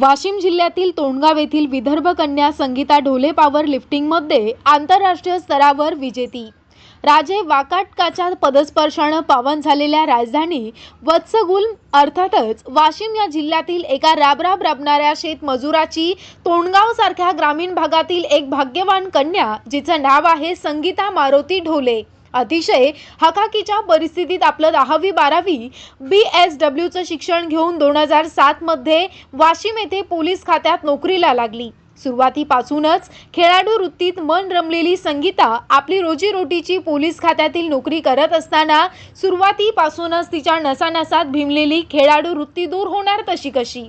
वाशिम जिल्ह्यातील तोंडगाव येथील विदर्भ कन्या संगीता ढोले पॉवर लिफ्टिंगमध्ये आंतरराष्ट्रीय स्तरावर विजेती. राजे वाकाटकाच्या पदस्पर्शानं पावन झालेल्या राजधानी वत्सगुल अर्थातच वाशिम या जिल्ह्यातील एका राबराब राबणाऱ्या शेतमजुराची तोंडगाव सारख्या ग्रामीण भागातील एक भाग्यवान कन्या जिचं नाव आहे संगीता मारुती ढोले. अतिशय हकाकीच्या परिस्थितीत आपलं दहावी बारावी बी एस डब्ल्यूचं शिक्षण घेऊन दोन हजार सातमध्ये वाशिम येथे पोलीस खात्यात नोकरीला लागली. सुरुवातीपासूनच खेळाडू वृत्तीत मन रमलेली संगीता आपली रोजीरोटीची पोलीस खात्यातील नोकरी करत असताना सुरुवातीपासूनच तिच्या नसानसात भीमलेली खेळाडू वृत्ती दूर होणार तशी कशी?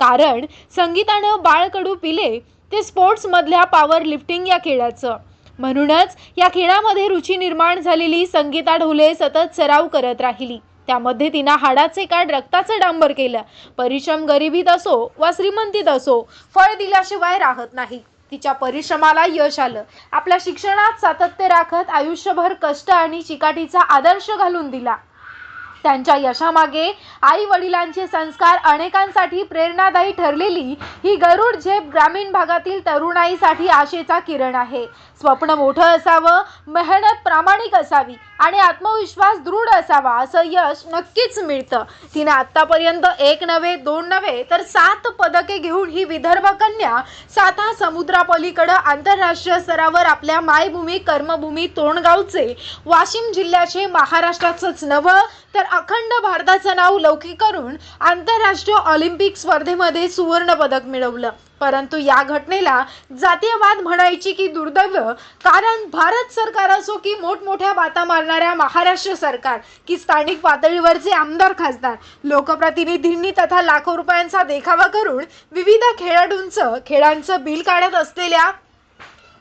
कारण संगीतानं बाळकडू पिले ते स्पोर्ट्समधल्या पॉवर लिफ्टिंग या खेळाचं. म्हणूनच या खेळामध्ये रुची निर्माण झालेली संगीता ढोले सतत सराव करत राहिली. त्यामध्ये तिनं हाडाचे काढ रक्ताचं डांबर केलं. परिश्रम गरिबीत असो वा श्रीमंतीत असो फळ दिल्याशिवाय राहत नाही. तिच्या परिश्रमाला यश आलं. आपल्या शिक्षणात सातत्य राखत आयुष्यभर कष्ट आणि चिकाटीचा आदर्श घालून दिला. त्यांच्या यशामागे आई वडिलांचे संस्कार अनेकांसाठी प्रेरणादायी ठरलेली ही गरुड झेप ग्रामीण भागातील तरुणाईसाठी आशेचा किरण आहे. स्वप्न मोठं असावं मेहनत प्रामाणिक असावी आणि आत्मविश्वास दृढ असावा असं यश नक्कीच मिळतं. तिने आत्तापर्यंत एक नव्हे दोन नव्हे तर सात पदके घेऊन ही विदर्भ कन्या साता समुद्रापलीकडं आंतरराष्ट्रीय स्तरावर आपल्या मायभूमी कर्मभूमी तोंडगावचे वाशिम जिल्ह्याचे महाराष्ट्राचंच नवं तर अखंड भारताचं नाव लौकिक करून आंतरराष्ट्रीय ऑलिम्पिक स्पर्धेमध्ये सुवर्ण पदक मिळवलं. परंतु या घटनेला जातीयवाद म्हणायची की दुर्दैव कारण भारत सरकार असो की मोठमोठ्या बाता मारणाऱ्या महाराष्ट्र सरकार की स्थानिक पातळीवरचे आमदार खासदार लोकप्रतिनिधींनी तथा लाखो रुपयांचा देखावा करून विविध खेळाडूंचं खेळांचं बिल काढत असलेल्या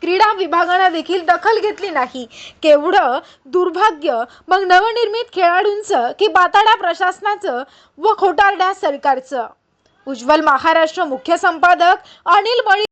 क्रीडा विभागानं देखील दखल घेतली नाही. केवढं दुर्भाग्य. मग नवनिर्मित खेळाडूंचं की बाताडा प्रशासनाचं व खोटारड्या सरकारचं? उज्ज्वल महाराष्ट्र मुख्य संपादक अनिल बळी